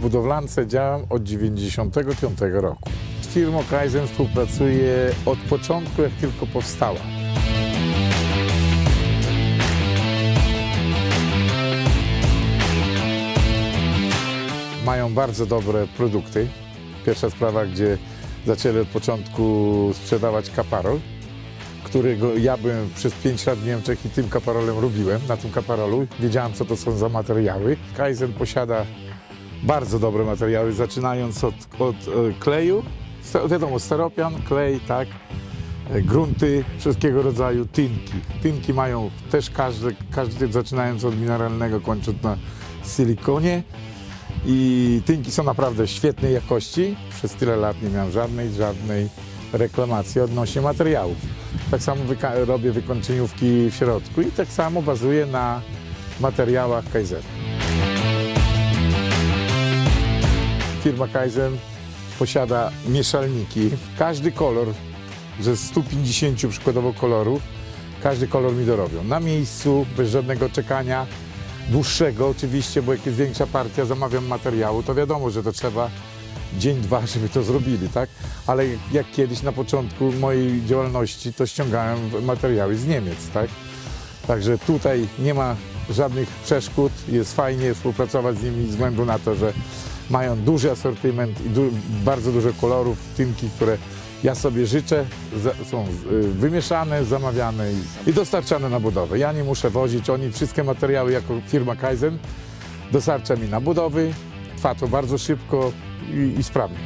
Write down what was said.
budowlance działam od 95 roku. Z firmą Kaizen współpracuję od początku, jak tylko powstała. Mają bardzo dobre produkty. Pierwsza sprawa, gdzie zaczęli od początku sprzedawać kaparol, którego ja byłem przez 5 lat w Niemczech i tym kaparolem robiłem, na tym kaparolu. Wiedziałem, co to są za materiały. Kaizen posiada bardzo dobre materiały, zaczynając od, od e, kleju, wiadomo, steropian, klej, tak, e, grunty wszystkiego rodzaju, tynki. Tynki mają też każdy, każdy zaczynając od mineralnego, kończąc na silikonie. I tynki są naprawdę świetnej jakości. Przez tyle lat nie miałem żadnej, żadnej reklamacji odnośnie materiałów. Tak samo robię wykończeniówki w środku i tak samo bazuję na materiałach Kaizen. Firma Kaizen posiada mieszalniki. Każdy kolor, ze 150 przykładowo kolorów, każdy kolor mi dorobią. Na miejscu, bez żadnego czekania. Dłuższego oczywiście, bo jak jest większa partia, zamawiam materiału, to wiadomo, że to trzeba dzień, dwa, żeby to zrobili, tak? Ale jak kiedyś na początku mojej działalności, to ściągałem materiały z Niemiec, tak? Także tutaj nie ma żadnych przeszkód, jest fajnie współpracować z nimi ze względu na to, że mają duży asortyment i du- bardzo dużo kolorów, tynki, które ja sobie życzę, są y, wymieszane, zamawiane i, i dostarczane na budowę. Ja nie muszę wozić, oni wszystkie materiały jako firma Kaizen dostarcza mi na budowy, trwa to bardzo szybko i, i sprawnie.